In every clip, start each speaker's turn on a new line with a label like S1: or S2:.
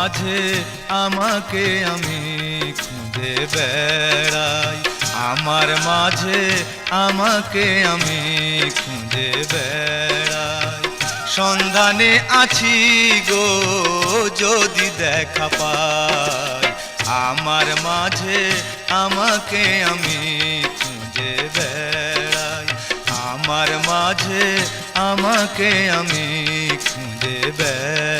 S1: মাঝে আমাকে আমি খুঁজে বেড়াই। আমার মাঝে আমাকে আমি খুঁজে বেড়াই। সন্ধানে আছি গো, যদি দেখা পাই। আমার মাঝে আমাকে আমি খুঁজে বেড়াই। আমার মাঝে আমাকে আমি খুঁজে বেড়াই।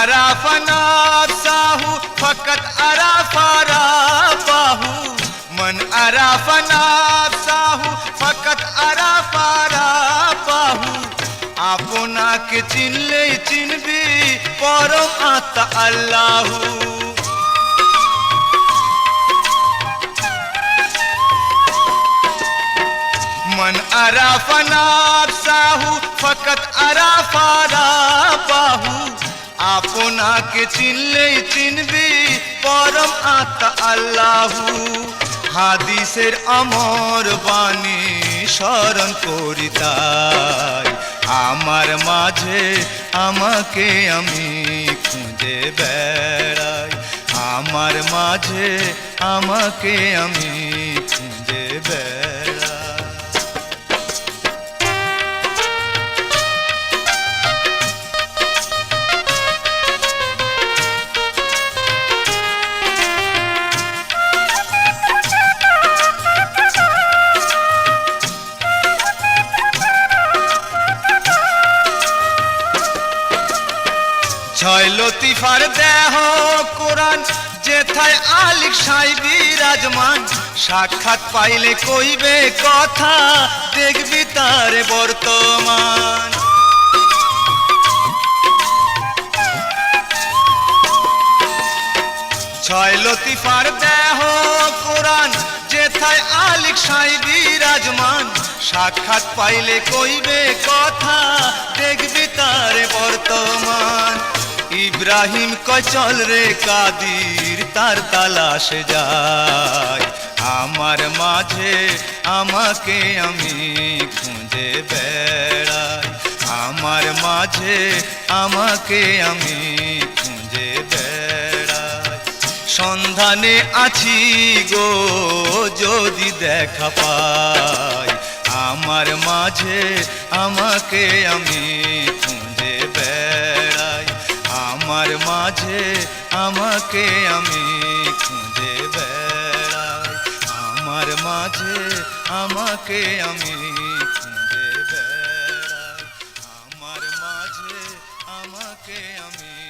S1: मन अराफा साहू फकत अराफा बाहू मन अराफा साहू फकत अराफा বাহু আপনাকে চিনলেই চিনবি পরম আত্মা আল্লাহু मन अराफा সাহু ফকত আরাফা বাহু আপনাকে চিনলেই চিনবি, পরম আত্মা আল্লাহু। হাদিসের অমর বাণী স্মরণ করি তাই। আমার মাঝে আমাকে আমি খুঁজে বেড়াই। আমার মাঝে আমাকে আমি খুঁজে বেড়াই। ছয় লতিফার দেহ কোরআন যেথায় আলিক সাই বিরাজমান। সাক্ষাৎ পাইলে কইবে কথা, দেখবি তার বর্তমান। ছয় লতিফার দেহ কোরআন যেথায় আলিক সাই বিরাজমান। সাক্ষাৎ পাইলে কইবে কথা, দেখবি তার বর্তমান। ইব্রাহিম কচল রে কাদির, তার তালাশে যায় আমার মাঝে আমাকে আমি খুঁজে বেড়াই। আমার মাঝে আমাকে আমি খুঁজে বেড়াই। সন্ধানে আছি গো, যদি দেখা পাই। আমার মাঝে আমাকে আমি তোমার মাঝে আমাকে আমি খুঁজে বেড়াই। আমার মাঝে আমাকে আমি খুঁজে বেড়াই। আমার মাঝে আমাকে আমি